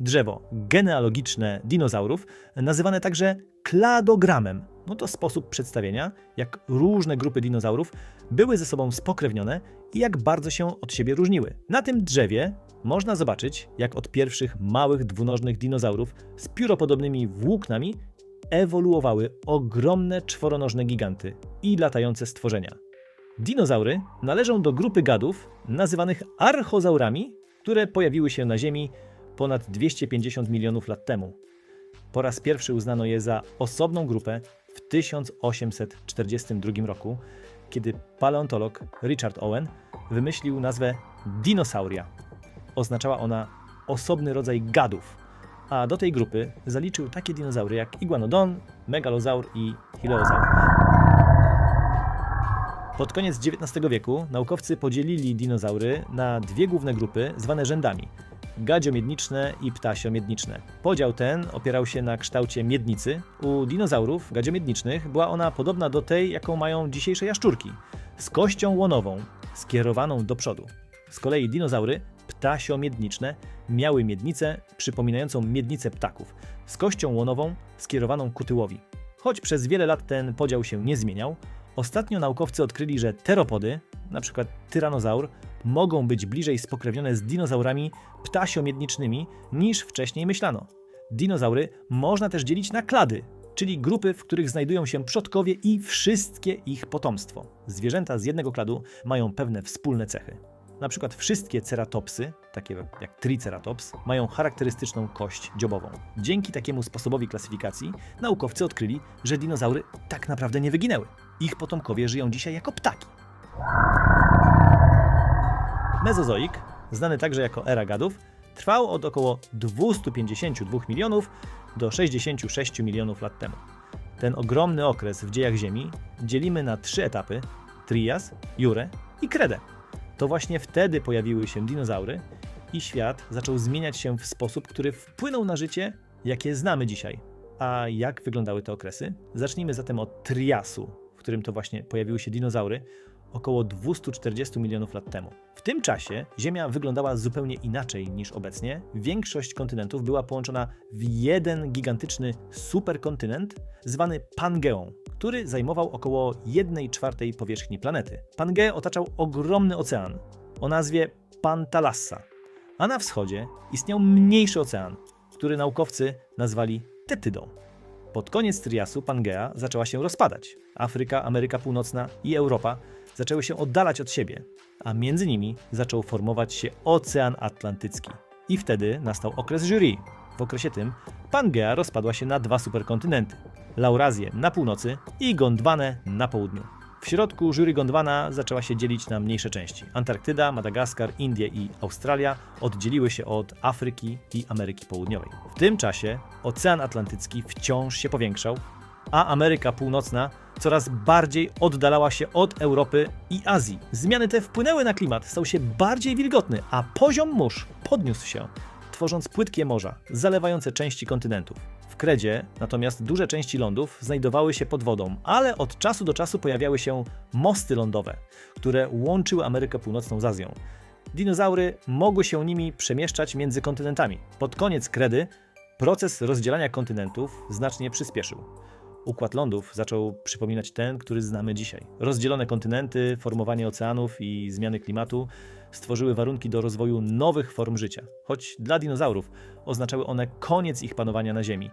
Drzewo genealogiczne dinozaurów, nazywane także kladogramem. No to sposób przedstawienia, jak różne grupy dinozaurów były ze sobą spokrewnione i jak bardzo się od siebie różniły. Na tym drzewie można zobaczyć, jak od pierwszych małych dwunożnych dinozaurów z pióropodobnymi włóknami ewoluowały ogromne czworonożne giganty i latające stworzenia. Dinozaury należą do grupy gadów nazywanych archozaurami, które pojawiły się na Ziemi ponad 250 milionów lat temu. Po raz pierwszy uznano je za osobną grupę w 1842 roku, kiedy paleontolog Richard Owen wymyślił nazwę dinosauria. Oznaczała ona osobny rodzaj gadów, a do tej grupy zaliczył takie dinozaury jak iguanodon, megalozaur i chileozaur. Pod koniec XIX wieku naukowcy podzielili dinozaury na dwie główne grupy zwane rzędami gadziomiedniczne i ptasio-miedniczne. Podział ten opierał się na kształcie miednicy. U dinozaurów gadziomiednicznych była ona podobna do tej, jaką mają dzisiejsze jaszczurki, z kością łonową skierowaną do przodu. Z kolei dinozaury ptasio-miedniczne miały miednicę przypominającą miednicę ptaków, z kością łonową skierowaną ku tyłowi. Choć przez wiele lat ten podział się nie zmieniał, ostatnio naukowcy odkryli, że teropody, np. tyranozaur, mogą być bliżej spokrewnione z dinozaurami ptasio-miednicznymi niż wcześniej myślano. Dinozaury można też dzielić na klady, czyli grupy, w których znajdują się przodkowie i wszystkie ich potomstwo. Zwierzęta z jednego kladu mają pewne wspólne cechy. Na przykład wszystkie ceratopsy, takie jak triceratops, mają charakterystyczną kość dziobową. Dzięki takiemu sposobowi klasyfikacji naukowcy odkryli, że dinozaury tak naprawdę nie wyginęły. Ich potomkowie żyją dzisiaj jako ptaki. Mezozoik, znany także jako era gadów, trwał od około 252 milionów do 66 milionów lat temu. Ten ogromny okres w dziejach Ziemi dzielimy na trzy etapy: Trias, Jurę i Kredę. To właśnie wtedy pojawiły się dinozaury i świat zaczął zmieniać się w sposób, który wpłynął na życie, jakie znamy dzisiaj. A jak wyglądały te okresy? Zacznijmy zatem od Triasu, w którym to właśnie pojawiły się dinozaury około 240 milionów lat temu. W tym czasie Ziemia wyglądała zupełnie inaczej niż obecnie. Większość kontynentów była połączona w jeden gigantyczny superkontynent zwany Pangeą, który zajmował około 1 czwartej powierzchni planety. Pangeę otaczał ogromny ocean o nazwie Pantalassa, a na wschodzie istniał mniejszy ocean, który naukowcy nazwali Tetydą. Pod koniec Triasu Pangea zaczęła się rozpadać. Afryka, Ameryka Północna i Europa zaczęły się oddalać od siebie, a między nimi zaczął formować się Ocean Atlantycki. I wtedy nastał okres jury. W okresie tym Pangea rozpadła się na dwa superkontynenty: Laurazję na północy i Gondwanę na południu. W środku jury Gondwana zaczęła się dzielić na mniejsze części. Antarktyda, Madagaskar, Indie i Australia oddzieliły się od Afryki i Ameryki Południowej. W tym czasie Ocean Atlantycki wciąż się powiększał, a Ameryka Północna coraz bardziej oddalała się od Europy i Azji. Zmiany te wpłynęły na klimat, stał się bardziej wilgotny, a poziom mórz podniósł się, tworząc płytkie morza, zalewające części kontynentów. W Kredzie natomiast duże części lądów znajdowały się pod wodą, ale od czasu do czasu pojawiały się mosty lądowe, które łączyły Amerykę Północną z Azją. Dinozaury mogły się nimi przemieszczać między kontynentami. Pod koniec Kredy proces rozdzielania kontynentów znacznie przyspieszył. Układ lądów zaczął przypominać ten, który znamy dzisiaj. Rozdzielone kontynenty, formowanie oceanów i zmiany klimatu stworzyły warunki do rozwoju nowych form życia, choć dla dinozaurów oznaczały one koniec ich panowania na Ziemi.